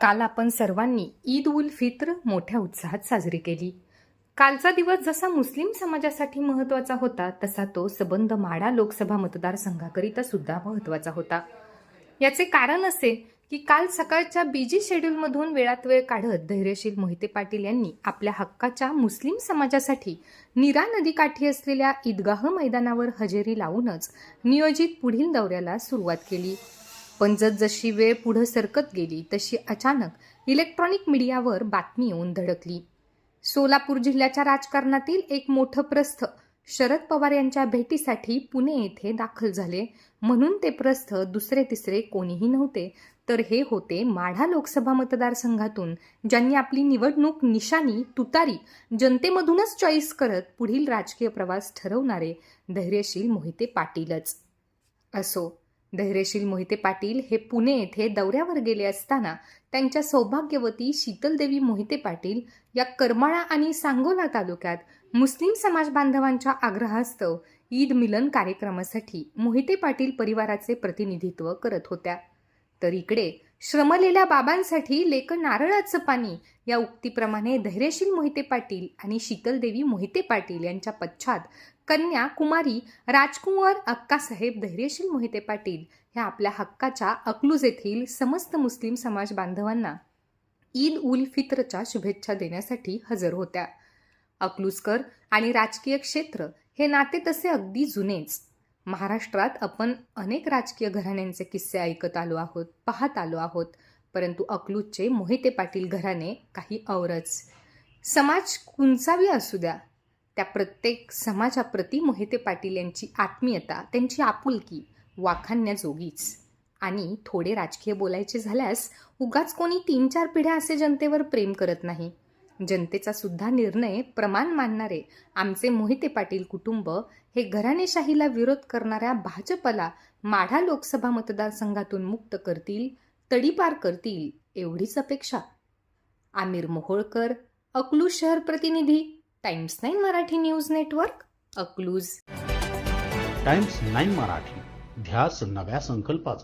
काल आपण सर्वांनी ईद उल फित्र मोठ्या उत्साहात साजरी केली. कालचा दिवस जसा मुस्लिम समाजासाठी महत्त्वाचा होता तसा तो सबंध माडा लोकसभा मतदारसंघाकरिता सुद्धा महत्त्वाचा होता. याचे कारण असे की काल सकाळच्या बिजी शेड्यूलमधून वेळात वेळ काढत धैर्यशील मोहिते पाटील यांनी आपल्या हक्काच्या मुस्लिम समाजासाठी नीरा नदीकाठी असलेल्या ईदगाह मैदानावर हजेरी लावूनच नियोजित पुढील दौऱ्याला सुरुवात केली. पण जसजशी वेळ पुढं सरकत गेली तशी अचानक इलेक्ट्रॉनिक मीडियावर बातमी येऊन धडकली. सोलापूर जिल्ह्याच्या राजकारणातील एक मोठं प्रस्थ शरद पवार यांच्या भेटीसाठी पुणे येथे दाखल झाले. म्हणून ते प्रस्थ दुसरे तिसरे कोणीही नव्हते. तर हे होते माढा लोकसभा मतदारसंघातून ज्यांनी आपली निवडणूक निशाणी तुतारी जनतेमधूनच चॉईस करत पुढील राजकीय प्रवास ठरवणारे धैर्यशील मोहिते पाटीलच. असो. धैर्यशील मोहिते पाटील हे पुणे येथे दौऱ्यावर गेले असताना त्यांच्या सौभाग्यवती शीतलदेवी मोहिते पाटील या करमाळा आणि सांगोला तालुक्यात मुस्लिम समाज बांधवांच्या आग्रहास्तव ईद मिलन कार्यक्रमासाठी मोहिते पाटील परिवाराचे प्रतिनिधित्व करत होत्या. तर इकडे श्रमलेल्या बाबांसाठी लेख नारळाचं पाणी. या उक्तीप्रमाणे धैर्यशील मोहिते पाटील आणि शीतलदेवी मोहिते पाटील यांच्या पश्चात कन्या कुमारी राजकुंवर अक्कासाहेब धैर्यशील मोहिते पाटील ह्या आपल्या हक्काच्या अकलूज येथील समस्त मुस्लिम समाज बांधवांना ईद उल फित्रच्या शुभेच्छा देण्यासाठी हजर होत्या. अकलूजकर आणि राजकीय क्षेत्र हे नाते तसे अगदी जुनेच. महाराष्ट्रात आपण अनेक राजकीय घराण्यांचे किस्से ऐकत आलो आहोत पाहत आलो आहोत परंतु अकलूजचे मोहिते पाटील घराणे काही औरच. समाज कुंचावी असू द्या. त्या प्रत्येक समाजाप्रती मोहिते पाटील यांची आत्मीयता त्यांची आपुलकी वाखाणण्याजोगीच. आणि थोडे राजकीय बोलायचे झाल्यास उगाच कोणी तीन चार पिढ्या असे जनतेवर प्रेम करत नाही. जनतेचा सुद्धा निर्णय प्रमाण मानणारे आमचे मोहिते पाटील कुटुंब हे घराणेशाहीला विरोध करणाऱ्या भाजपला माढा लोकसभा मतदारसंघातून मुक्त करतील तडीपार करतील एवढीच अपेक्षा. आमिर मोहोळकर अकलूज शहर प्रतिनिधी Times nine Marathi news network Akluj. Times nine Marathi ध्यास नव्या संकल्पाचा.